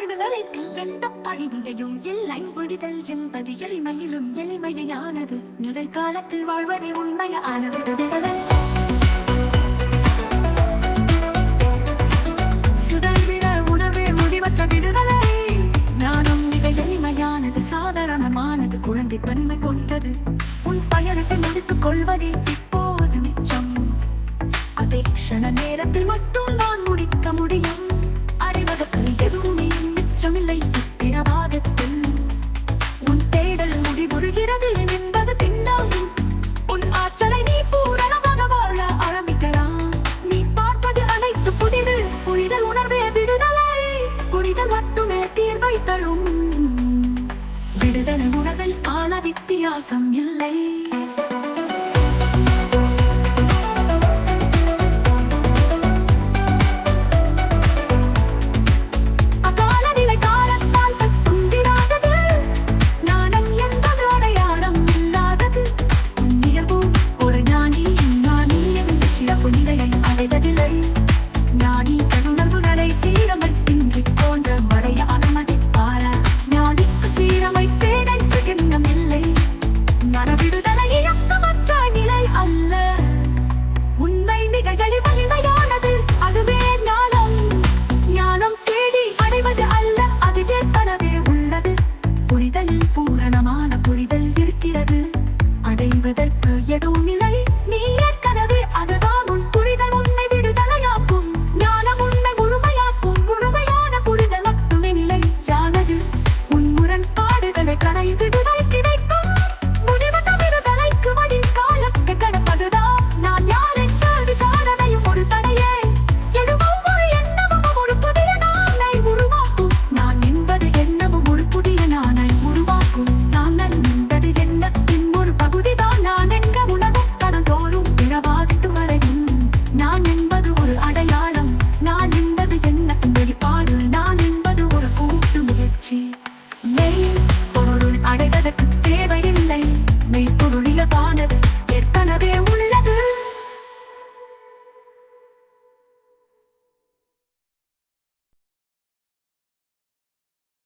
விடுதலைக்கு எந்த பழிவிடையும் இல்லை. விடுதல் என்பது எளிமையிலும் எளிமையானது. நிகழ்காலத்தில் வாழ்வதே உண்மையானது. சுதந்திர உணவே முடிவற்ற ஞானம் எளிமையானது சாதாரணமானது குழந்தை தன்மை கொண்டது. உன் பயணத்தை முடித்துக் கொள்வதே இப்போது மிச்சம். அதை க்ஷண நேரத்தில் மட்டும் நான் முடித்து I'm your lady. நிகழ்களில் மகிமையானது அதுவே ஞானம். ஞானம் தேடி அடைவது அல்ல அதுவே தனவே உள்ளது. புரிதலில் பூரணமான புரிதல் இருக்கிறது.